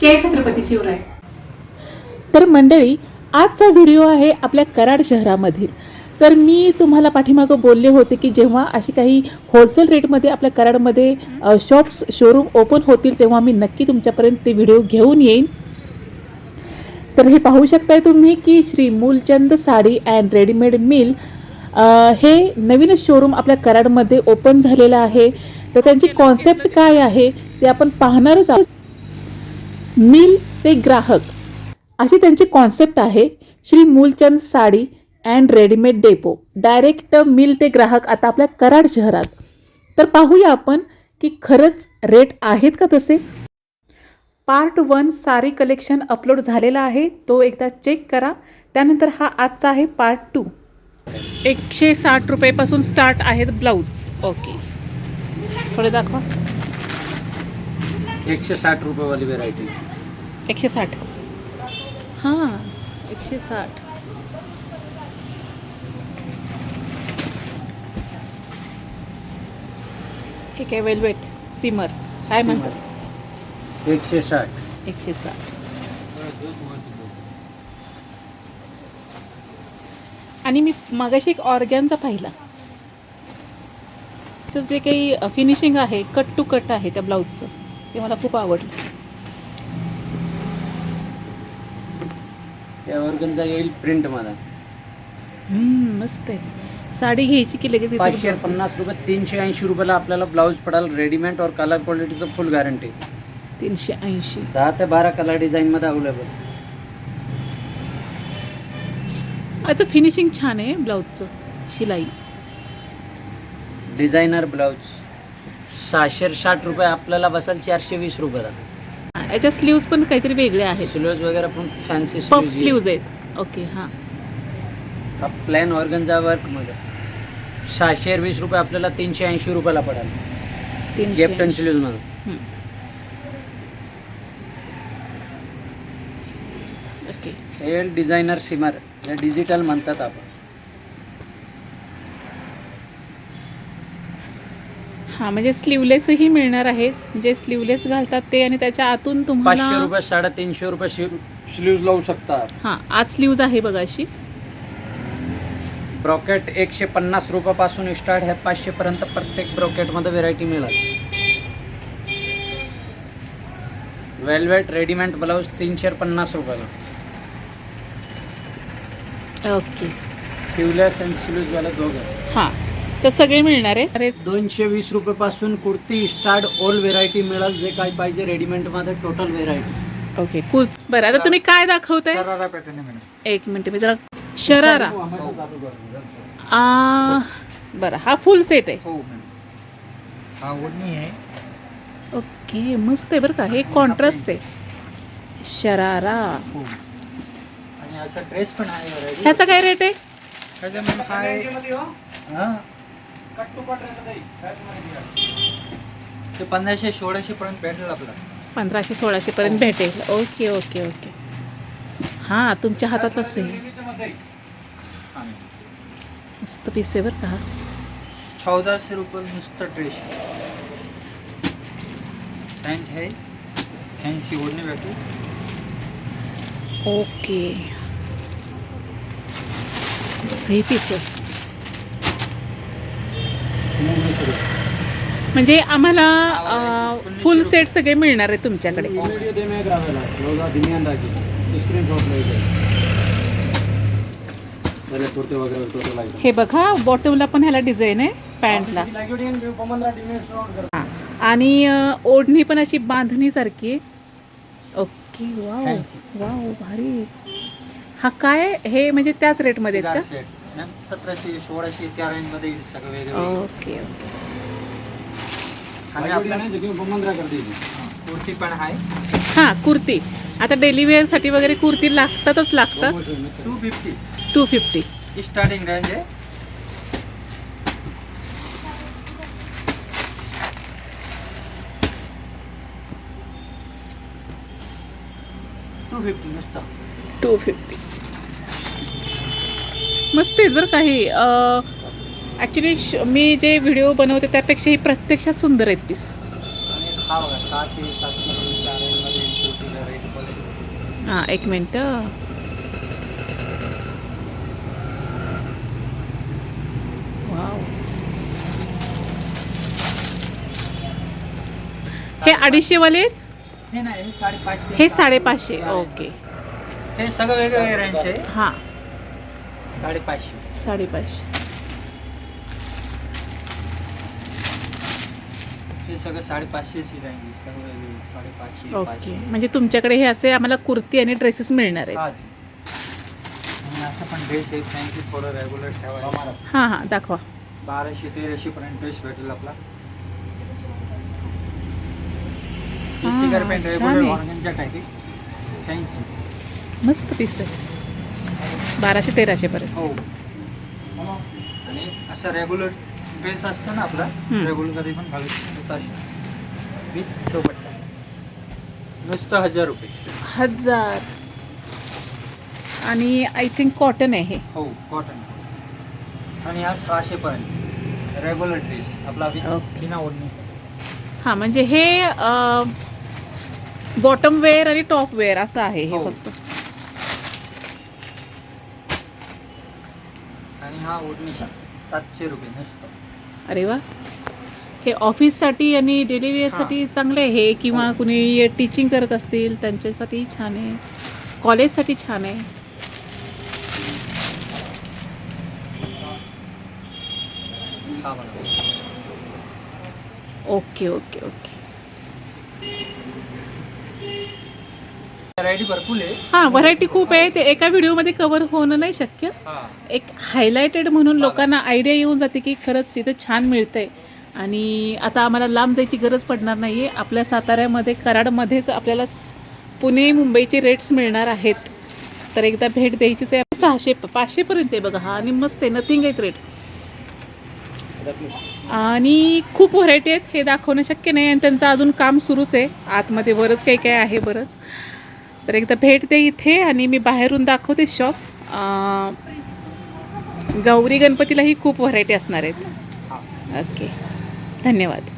जय छत्रपती शिवराय. तर मंडळी आजचा व्हिडिओ आहे आपल्या कराड शहरामधील. तर मी तुम्हाला पाठीमागं बोलले होते की जेव्हा अशी काही होलसेल रेटमध्ये आपल्या कराडमध्ये शॉप्स शोरूम ओपन होतील तेव्हा मी नक्की तुमच्यापर्यंत ते व्हिडिओ घेऊन येईन. तर हे पाहू शकताय तुम्ही की Shri Moolchand sari and readymade mill हे नवीनच शोरूम आपल्या कराडमध्ये ओपन झालेलं आहे. तर त्यांची कॉन्सेप्ट काय आहे ते आपण पाहणारच आहोत. मिल ते ग्राहक. अशी त्यांची कॉन्सेप्ट आहे. Shri Moolchand sari and readymade depot direct mill ते ग्राहक आता आपल्या कराड शहरात. तर पाहूया आपण की खरंच रेट आहेत का तसे? Part one sari collection upload झालेला आहे. तो एकदा चेक करा. त्यानंतर हा आजचा आहे पार्ट टू एकशे साठ रुपयेपासून स्टार्ट आहेत ब्लाऊज ओके थोडे दाखवा. एकशे साठ रुपये वाली व्हेरायटी एकशे साठ. हां एकशे साठ. ठीक आहे वेलवेट सिमर काय म्हणतात एकशे साठ. एकशे साठ. आणि मी मागाशी एक ऑर्गॅनचा पाहिला. त्याचं जे काही फिनिशिंग आहे कट टू कट आहे त्या ब्लाऊजचं ते मला खूप आवडलं. या ऑर्गनचा येईल प्रिंट मला. मस्त आहे. साडी घ्यायची की लगेच पाचशे. पन्नास रुपये तीनशे ऐंशी रुपयाला आपल्याला ब्लाऊज पडाल रेडीमेड और कलर क्वालिटीचं फुल गॅरंटी तीनशे ऐंशी. दहा ते बारा कलर डिझाईनमध्ये अवेलेबल आता फिनिशिंग छान आहे ब्लाऊजचं शिलाई. डिझायनर ब्लाऊज सहाशे साठ रुपये आपल्याला बसाल चारशे वीस रुपयाला याच्या स्लीव्ज पण काहीतरी वेगळे आहेत. स्लीव्ज वगैरे पण फॅन्सी पफ स्लीव्ज आहेत. ओके हां. प्लॅन ऑर्गनचा वर्कमध्ये सहाशे वीस रुपये आपल्याला तीनशे ऐंशी रुपयाला पडाल. तीनशे गेप्टन ऐंशी. स्लीव्जमध्ये हम्म. ओके हे डिझायनर सिमर डिजिटल म्हणतात आपण. हां म्हणजे स्लीवलेसही मिळणार आहेत जे स्लीवलेस घालतात ते आणि त्याच्या आतून पाचशे तुम्हाला रुपये साडेतीनशे रुपये स्लीव्ज लावू शकता हां आज स्लीव्ज आहे बघा अशी. ब्रॉकेट एकशे पन्नास रुपयापासून स्टार्ट ह्या पाचशेपर्यंत प्रत्येक ब्रॉकेटमध्ये व्हेरायटी मिळेल. वेलवेट रेडीमेड ब्लाऊज तीनशे पन्नास रुपयाला. ओके शिवलेस आणि स्लीव्जवाला दोघं. हां. तर सगळे मिळणार आहे. अरे दोनशे वीस रुपयापासून कुर्ती स्टार्ट ऑल व्हेरायटी मिळेल. जे काय पाहिजे रेडीमेडमध्ये टोटल व्हेरायटी ओके कुल बरं आता तुम्ही काय दाखवताय? एक मिनिट मी जरा शरारा. आ, बरं हा फुल सेट आहे. हो हा ओढणी आहे. ओके मस्त आहे बरं का. हे कॉन्ट्रास्ट आहे. शरारा. हो. आणि असा ड्रेस पण आहे. ह्याचा काय रेट आहे? हा. आहे हा. ते पंधराशे सोळाशे पर्यंत भेटेल आपला. पंधराशे सोळाशे पर्यंत भेटेल. Okay okay okay. हां तुमच्या हातात असेल मस्त पीस आहे बरं का हा. चौदाशे रुपये नुसतं ड्रेस पॅन्ट आहे. फॅन्सी ओढणी भेटेल ओके. असं हे पीस आहे. म्हणजे आम्हाला फुल सेट सगळे मिळणार आहे तुमच्याकडे. हे बघा बॉटमला पण ह्याला डिझाईन आहे पॅन्टला हां. आणि ओढणी पण अशी बांधणीसारखी आहे. Okay wow Fancy. वाव भारी. हा काय? हे म्हणजे त्याच रेटमध्ये आहेत set. मॅम सतराशे सोळाशे त्या रेंजमध्ये येईल सगळं का वेगळं. Okay okay. आणि कुर्ती पण आहे. हां कुर्ती. आता डेली वेअरसाठी वगैरे कुर्ती लागतातच लागतात. Two fifty two fifty starting range आहे. टू फिफ्टी नुसतं टू फिफ्टी मस्त आहेत बरं काही ॲक्च्युली मी जे व्हिडिओ बनवते त्यापेक्षा ही प्रत्यक्षात सुंदर आहेत पीस हा हां एक मिनटं. हे अडीचशेवाले आहेत? हे हे साडेपाचशे. हे ओके. हे सगळं वेगवेगळे रेंज आहे हां. साडेपाचशे. साडेपाचशे. हे सगळं साडेपाचशेची साडेपाचशे ओके. पाचशे. म्हणजे तुमच्याकडे हे असे आम्हाला कुर्ती आणि ड्रेसेस मिळणार हा आहेत आणि असं पण ड्रेस आहे. थोडं रेग्युलर ठेवायला हां हां. दाखवा. बाराशे तेराशे पर्यंत ड्रेस भेटेल आपला. हा, छान रेग्युलर आहे. ऑर्गनच्या मस्त बाराशे तेराशेपर्यंत हो. आणि असा रेग्युलर ड्रेस असतो ना आपला हम्म. रेग्युलर कधी पण घालू शकतो तसा विथ दुपट्टा. नुसतं हजार रुपये. हजार. आणि आय थिंक कॉटन आहे हे. हो कॉटन आणि हा सहाशे पर्यंत. रेग्युलर ड्रेस आपला. बिना ओढणी हां म्हणजे हे बॉटम वेअर आणि टॉप वेअर असं आहे हे हो. फक्त. आणि हा ओढणीचा सातशे रुपये नुसतं. अरे वा. हे ऑफिससाठी आणि डेली वेअरसाठी चांगलं आहे हे? किंवा कुणी टीचिंग करत असतील त्यांच्यासाठी छान आहे? कॉलेजसाठी छान आहे? हा बघा. Okay okay okay. व्हरायटी भरपूर आहे. हां व्हरायटी खूप आहे. ते एका व्हिडिओमध्ये कवर होणं नाही शक्य. हा. एक हायलायटेड म्हणून लोकांना आयडिया येऊन जाते की खरंच तिथं छान मिळतंय. आणि आता आम्हाला लांब जायची गरज पडणार नाही आहे आपल्या साताऱ्यामध्ये कराडमध्येच आपल्याला पुणे मुंबईचे रेट्स मिळणार आहेत. तर एकदा भेट द्यायचीच आहे. सहाशे पाचशेपर्यंत आहे बघा. हा आणि मस्त आहे. नथिंग आहेत रेट आणि खूप व्हरायटी आहेत. हे दाखवणं शक्य नाही. आणि त्यांचं अजून काम सुरूच आहे. आतमध्ये बरंच काही काही आहे बरंच. तर एकदा भेट दे इथे आणि मी बाहेरून दाखवते शॉप गौरी गणपतीलाही खूप व्हरायटी असणार आहेत. ओके धन्यवाद.